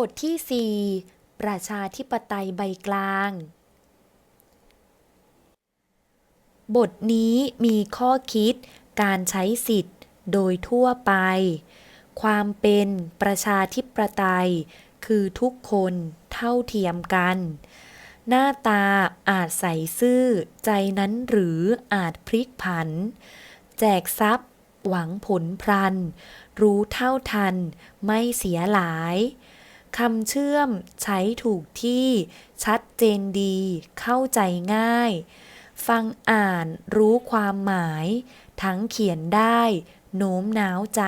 บทที่ 4 ประชาธิปไตยใบกลาง บทนี้มีข้อคิดการใช้สิทธิ์โดยทั่วไป ความเป็นประชาธิปไตย คือทุกคนเท่าเทียมกัน หน้าตาอาจใส่ซื่อใจนั้นหรืออาจพลิกผัน แจกทรัพย์หวังผลพลัน รู้เท่าทัน ไม่เสียหลาย คำเชื่อมใช้ถูกที่ ชัดเจนดี เข้าใจง่าย ฟังอ่านรู้ความหมาย ทั้งเขียนได้ โน้มน้าวใจ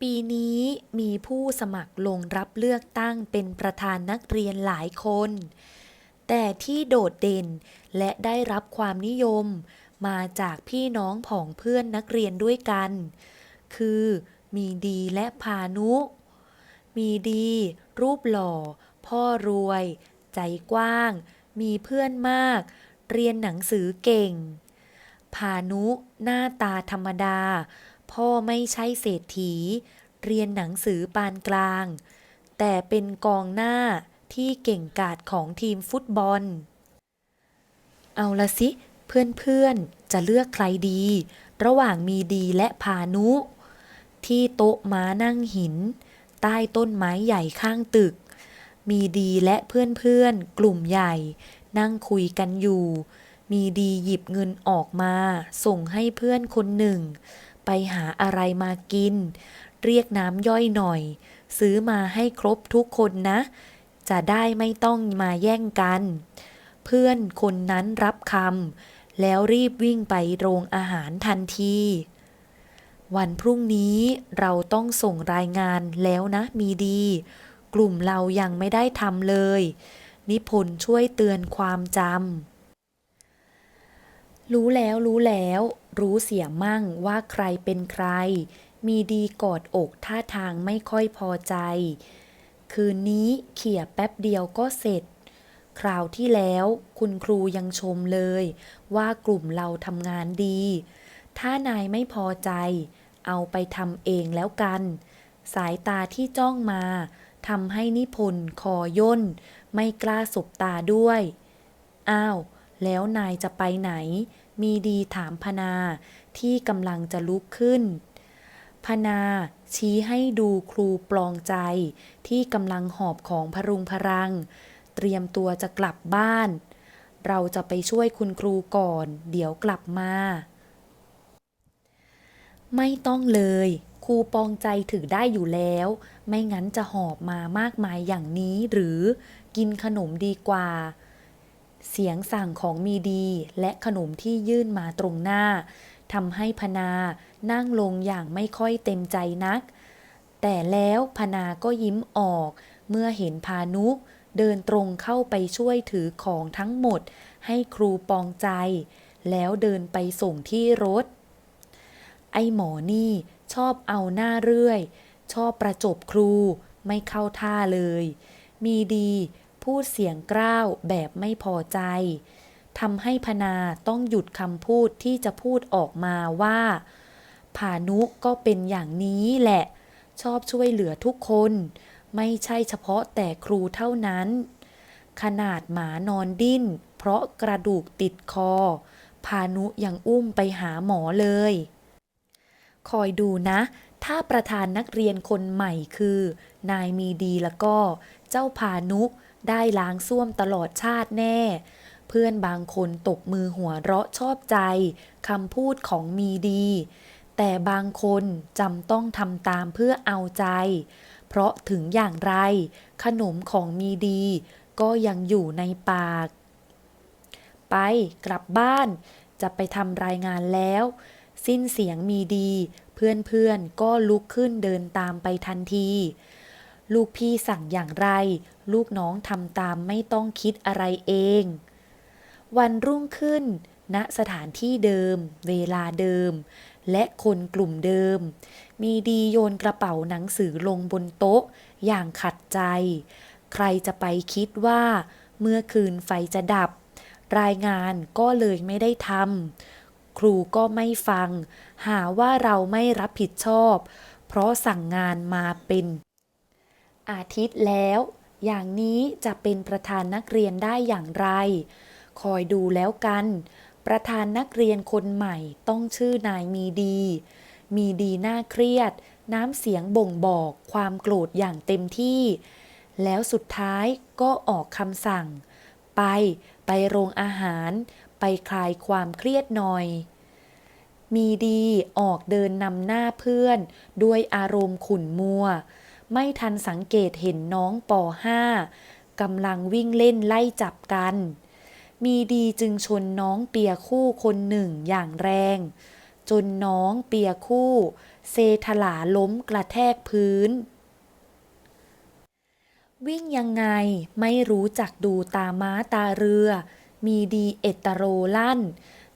ปีนี้มีผู้สมัครลงรับเลือกตั้งเป็นประธานนักเรียนหลายคน แต่ที่โดดเด่นและได้รับความนิยม มาจากพี่น้องผองเพื่อนนักเรียนด้วยกัน คือมีดีและพานุ มีดี รูปหล่อ พ่อรวย ใจกว้าง มีเพื่อนมาก เรียนหนังสือเก่ง พานุหน้าตาธรรมดา พ่อไม่ใช่เศรษฐี เรียนหนังสือปานกลาง แต่เป็นกองหน้าที่เก่งกาจของทีมฟุตบอล เอาละสิ เพื่อนๆ จะเลือกใครดี ระหว่างมีดีและพานุ ที่โต๊ะม้านั่งหิน ใต้ต้นไม้ใหญ่ข้างตึก มีดีและเพื่อนๆ กลุ่มใหญ่ นั่งคุยกันอยู่ มีดีหยิบเงินออกมา ส่งให้เพื่อนคนหนึ่ง ไปหาอะไรมากิน เรียกน้ำย่อยหน่อย ซื้อมาให้ครบทุกคนนะ จะได้ไม่ต้องมาแย่งกัน เพื่อนคนนั้นรับคำแล้วรีบวิ่งไปโรงอาหารทันที วันพรุ่งนี้เราต้องส่งรายงานแล้วนะมีดี กลุ่มเรายังไม่ได้ทำเลย นิพนธ์ช่วยเตือนความจำรู้แล้วรู้แล้ว รู้เสียมั่งว่าใครเป็นใคร มีดีกอดอกท่าทางไม่ค่อยพอใจ คืนนี้เขี่ยแป๊บเดียวก็เสร็จ คราวที่แล้วคุณครูยังชมเลย ว่ากลุ่มเราทำงานดี ถ้านายไม่พอใจ เอาไปทำเองแล้วกัน สายตาที่จ้องมาทำให้นิพนธ์คอย่น ไม่กล้าสบตาด้วย อ้าว แล้วนายจะไปไหน มีดีถามพนา ที่กำลังจะลุกขึ้น พนาชี้ให้ดูครูปลองใจ ที่กำลังหอบของพรุงพรัง เตรียมตัวจะกลับบ้าน เราจะไปช่วยคุณครูก่อน เดี๋ยวกลับมา ไม่ต้องเลย ครูปองใจถือได้อยู่แล้ว ไม่งั้นจะหอบมามากมายอย่างนี้หรือกินขนมดีกว่า เสียงสั่งของมีดีและขนมที่ยื่นมาตรงหน้าทำให้พนานั่งลงอย่างไม่ค่อยเต็มใจนัก แต่แล้วพนาก็ยิ้มออก เมื่อเห็นพานุเดินตรงเข้าไปช่วยถือของทั้งหมด ให้ครูปองใจ แล้วเดินไปส่งที่รถ ไอ้หมอนี่ชอบเอาหน้าเรื่อย ชอบประจบครูไม่เข้าท่าเลย มีดีพูดเสียงกร้าวแบบไม่พอใจทำให้พนาต้องหยุดคำพูดที่จะพูดออกมาว่าผานุก็เป็นอย่างนี้แหละ ชอบช่วยเหลือทุกคน ไม่ใช่เฉพาะแต่ครูเท่านั้น ขนาดหมานอนดิ้น เพราะกระดูกติดคอพานุยังอุ้มไปหาหมอเลย คอยดูนะ ถ้าประธานนักเรียนคนใหม่คือ นายมีดีแล้วก็ เจ้าพานุ ได้ล้างส้วมตลอดชาติแน่ เพื่อนบางคนตบมือหัวเราะชอบใจคำพูดของมีดี แต่บางคนจำต้องทำตามเพื่อเอาใจ เพราะถึงอย่างไร ขนมของมีดี ก็ยังอยู่ในปาก ไปกลับบ้านจะไปทำรายงานแล้ว สิ้นเสียงมีดี เพื่อนๆก็ลุกขึ้นเดินตามไปทันที ลูกพี่สั่งอย่างไร ลูกน้องทำตามไม่ต้องคิดอะไรเอง วันรุ่งขึ้นณสถานที่เดิม เวลาเดิม และคนกลุ่มเดิม มีดีโยนกระเป๋าหนังสือลงบนโต๊ะ อย่างขัดใจ ใครจะไปคิดว่า เมื่อคืนไฟจะดับ รายงานก็เลยไม่ได้ทำ ครูก็ไม่ฟัง หาว่าเราไม่รับผิดชอบ เพราะสั่งงานมาเป็น อาทิตย์แล้ว อย่างนี้จะเป็นประธานนักเรียนได้อย่างไร คอยดูแล้วกัน ประธานนักเรียนคนใหม่ต้องชื่อนายมีดี มีดีน่าเครียด น้ำเสียงบ่งบอกความโกรธอย่างเต็มที่ แล้วสุดท้ายก็ออกคำสั่ง ไปไปโรงอาหาร ไปคลายความเครียดหน่อย มีดีออกเดินนำหน้าเพื่อน ด้วยอารมณ์ขุ่นมัว ไม่ทันสังเกตเห็นน้องป .5 กำลังวิ่งเล่นไล่จับกัน มีดีจึงชนน้องเปียคู่คนหนึ่งอย่างแรง จนน้องเปียคู่ เซถลาล้มกระแทกพื้นวิ่งยังไงไม่รู้จักดูตาม้าตาเรือ มีดีเอตโรลั่น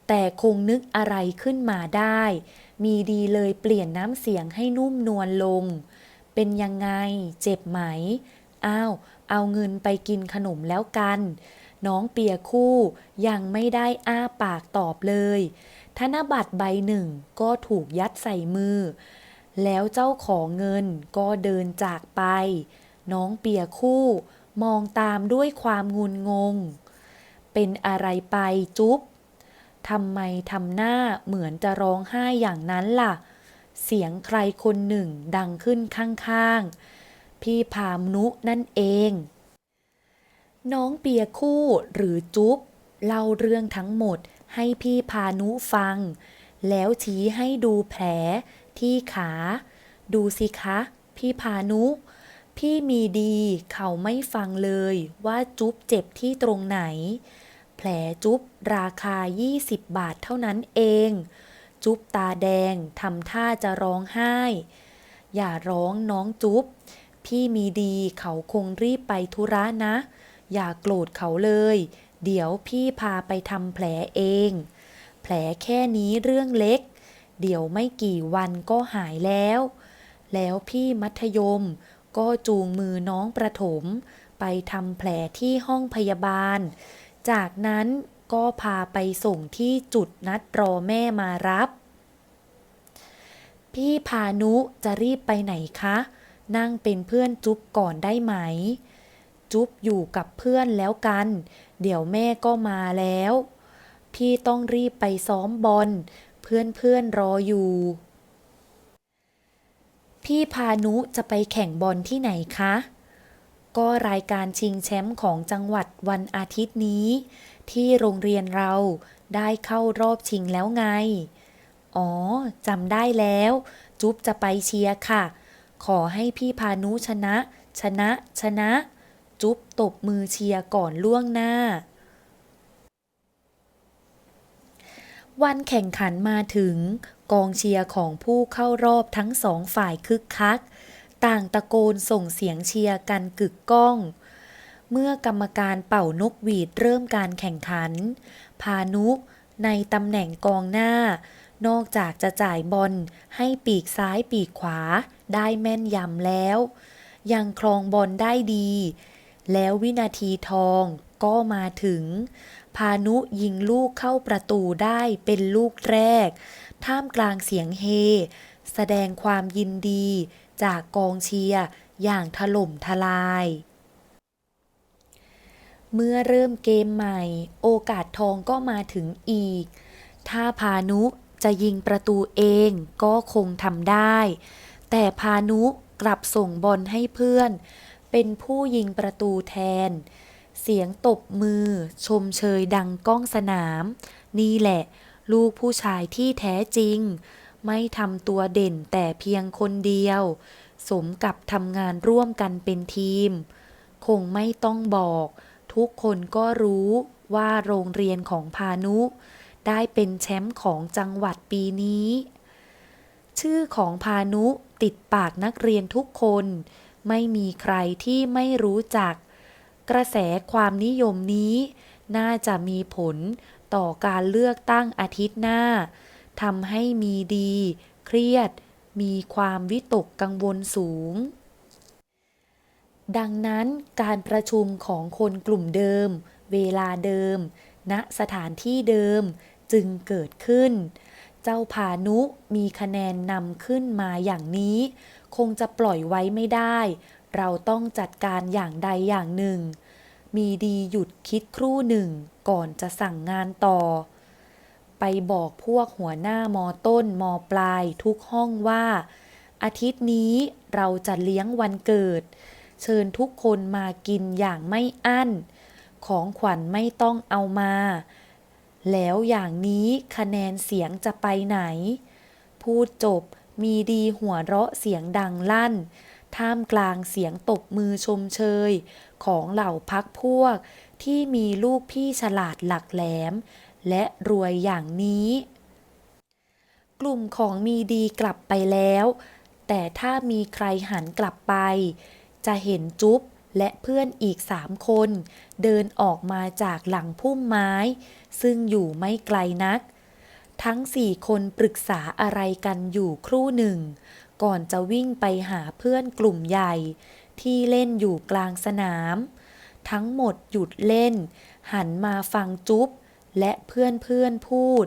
แต่คงนึกอะไรขึ้นมาได้ มีดีเลยเปลี่ยนน้ำเสียงให้นุ่มนวลลง เป็นยังไง เจ็บไหม อ้าว เอาเงินไปกินขนมแล้วกัน น้องเปียคู่ยังไม่ได้อ้าปากตอบเลย ธนบัตรใบหนึ่งก็ถูกยัดใส่มือ แล้วเจ้าของเงินก็เดินจากไป น้องเปียคู่มองตามด้วยความงุนงง เป็นอะไรไปจุ๊บทำไมทำหน้าเหมือนจะร้องไห้อย่างนั้นล่ะ เสียงใครคนหนึ่งดังขึ้นข้างๆ พี่พามนุนั่นเอง น้องเปียคู่หรือจุ๊บเล่าเรื่องทั้งหมดให้พี่พานุฟัง แล้วชี้ให้ดูแผลที่ขา ดูสิคะ พี่พานุ พี่มีดีเขาไม่ฟังเลยว่าจุ๊บเจ็บที่ตรงไหน แผลจุ๊บราคา 20 บาทเท่านั้นเอง จุ๊บตาแดงทำท่าจะร้องไห้ อย่าร้องน้องจุ๊บพี่มีดีเขาคงรีบไปธุระนะ อย่าโกรธเขาเลย เดี๋ยวพี่พาไปทำแผลเอง แผลแค่นี้เรื่องเล็ก เดี๋ยวไม่กี่วันก็หายแล้ว แล้วพี่มัธยมก็จูงมือน้องประถม ไปทำแผลที่ห้องพยาบาล จากนั้นก็พาไปส่งที่จุดนัดรอแม่มารับ พี่พานุจะรีบไปไหนคะ นั่งเป็นเพื่อนจุ๊บก่อนได้ไหม จุ๊บอยู่กับเพื่อนแล้วกัน เดี๋ยวแม่ก็มาแล้ว พี่ต้องรีบไปซ้อมบอล เพื่อนเพื่อนๆรออยู่ พี่พานุจะไปแข่งบอลที่ไหนคะ ก็รายการชิงแชมป์ของจังหวัดวันอาทิตย์นี้ ที่โรงเรียนเราได้เข้ารอบชิงแล้วไง อ๋อจำได้แล้ว จุ๊บจะไปเชียร์ค่ะ ขอให้พี่พานุชนะ ชนะ ชนะ จุ๊บตบมือเชียร์ก่อนล่วงหน้า วันแข่งขันมาถึง กองเชียร์ของผู้เข้ารอบทั้งสองฝ่ายคึกคัก ต่างตะโกนส่งเสียงเชียร์กันกึกก้อง เมื่อกรรมการเป่านกหวีดเริ่มการแข่งขัน พานุในตำแหน่งกองหน้า นอกจากจะจ่ายบอลให้ปีกซ้ายปีกขวาได้แม่นยำแล้ว ยังครองบอลได้ดี แล้ววินาทีทองก็มาถึง พานุยิงลูกเข้าประตูได้เป็นลูกแรก ท่ามกลางเสียงเฮ แสดงความยินดี จากกองเชียร์อย่างถล่มทลาย เมื่อเริ่มเกมใหม่ โอกาสทองก็มาถึงอีก ถ้าพานุจะยิงประตูเองก็คงทำได้ แต่พานุกลับส่งบอลให้เพื่อน เป็นผู้ยิงประตูแทน เสียงตบมือ ชมเชยดังก้องสนาม นี่แหละ ลูกผู้ชายที่แท้จริง ไม่ทำตัวเด่นแต่เพียงคนเดียว สมกับทำงานร่วมกันเป็นทีม คงไม่ต้องบอก ทุกคนก็รู้ว่าโรงเรียนของพานุ ได้เป็นแชมป์ของจังหวัดปีนี้ ชื่อของพานุติดปากนักเรียนทุกคน ไม่มีใครที่ไม่รู้จัก กระแสความนิยมนี้ น่าจะมีผลต่อการเลือกตั้งอาทิตย์หน้า ทำให้มีดี เครียด มีความวิตกกังวลสูง ดังนั้นการประชุมของคนกลุ่มเดิม เวลาเดิม ณสถานที่เดิมจึงเกิดขึ้น เจ้าพานุมีคะแนนนำขึ้นมาอย่างนี้ คงจะปล่อยไว้ไม่ได้ เราต้องจัดการอย่างใดอย่างหนึ่ง มีดีหยุดคิดครู่หนึ่งก่อนจะสั่งงานต่อ ไปบอกพวกหัวหน้ามอต้นมอปลายทุกห้องว่า อาทิตย์นี้เราจะเลี้ยงวันเกิด เชิญทุกคนมากินอย่างไม่อั้น ของขวัญไม่ต้องเอามา แล้วอย่างนี้คะแนนเสียงจะไปไหน พูดจบมีดีหัวเราะเสียงดังลั่น ท่ามกลางเสียงตบมือชมเชย ของเหล่าพักพวกที่มีลูกพี่ฉลาดหลักแหลม และรวยอย่างนี้ กลุ่มของมีดีกลับไปแล้ว แต่ถ้ามีใครหันกลับไป จะเห็นจุ๊บและเพื่อนอีกสามคน เดินออกมาจากหลังพุ่มไม้ ซึ่งอยู่ไม่ไกลนัก ทั้งสี่คนปรึกษาอะไรกันอยู่ครู่หนึ่ง ก่อนจะวิ่งไปหาเพื่อนกลุ่มใหญ่ ที่เล่นอยู่กลางสนาม ทั้งหมดหยุดเล่น หันมาฟังจุ๊บ และเพื่อนเพื่อนๆพูด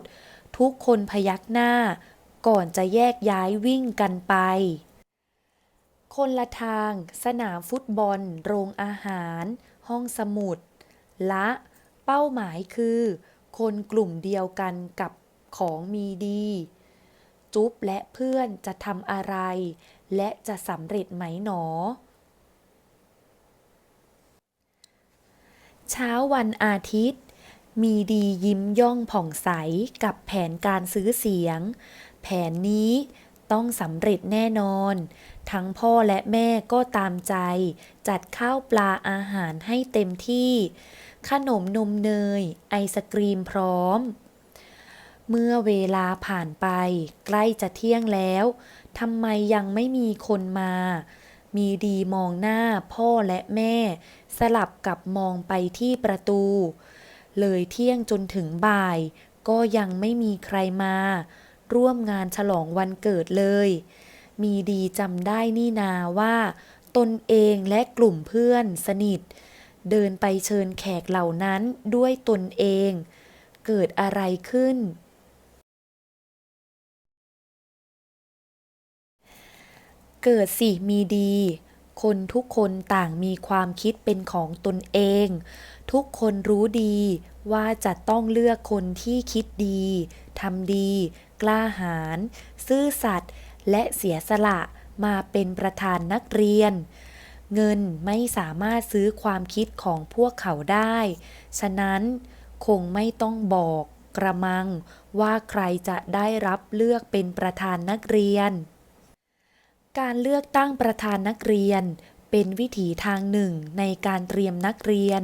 ทุกคนพยักหน้า ก่อนจะแยกย้ายวิ่งกันไป คนละทาง สนามฟุตบอล โรงอาหาร ห้องสมุด และ เป้าหมายคือ คนกลุ่มเดียวกันกับของมีดี จุ๊บและเพื่อนจะทำอะไร และจะสำเร็จไหมหนอเช้าวันอาทิตย์ มีดียิ้มย่องผ่องใสกับแผนการซื้อเสียง แผนนี้ต้องสำเร็จแน่นอน ทั้งพ่อและแม่ก็ตามใจ จัดข้าวปลาอาหารให้เต็มที่ ขนมนมเนย ไอศกรีมพร้อม เมื่อเวลาผ่านไป ใกล้จะเที่ยงแล้วทำไมยังไม่มีคนมา มีดีมองหน้าพ่อและแม่ สลับกับมองไปที่ประตู เลยเที่ยงจนถึงบ่าย ก็ยังไม่มีใครมา ร่วมงานฉลองวันเกิดเลย มีดีจำได้นี่นาว่า ตนเองและกลุ่มเพื่อนสนิท เดินไปเชิญแขกเหล่านั้นด้วยตนเอง เกิดอะไรขึ้นเกิดสิมีดี คนทุกคนต่างมีความคิดเป็นของตนเอง ทุกคนรู้ดีว่าจะต้องเลือกคนที่คิดดีทำดี กล้าหาญซื่อสัตย์และเสียสละมาเป็นประธานนักเรียน เงินไม่สามารถซื้อความคิดของพวกเขาได้ ฉะนั้นคงไม่ต้องบอกกระมังว่าใครจะได้รับเลือกเป็นประธานนักเรียน การเลือกตั้งประธานนักเรียน เป็นวิถีทางหนึ่งในการเตรียมนักเรียน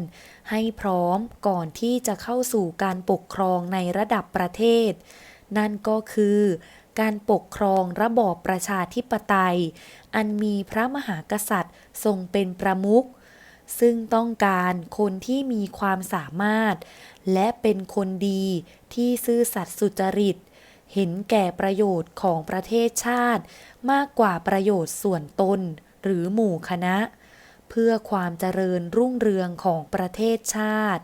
ให้พร้อมก่อนที่จะเข้าสู่การปกครองในระดับประเทศ นั่นก็คือ การปกครองระบอบประชาธิปไตย อันมีพระมหากษัตริย์ทรงเป็นประมุขซึ่งต้องการคนที่มีความสามารถ และเป็นคนดีที่ซื่อสัตย์สุจริต เห็นแก่ประโยชน์ของประเทศชาติ มากกว่าประโยชน์ส่วนตนหรือหมู่คณะ เพื่อความเจริญรุ่งเรืองของประเทศชาติ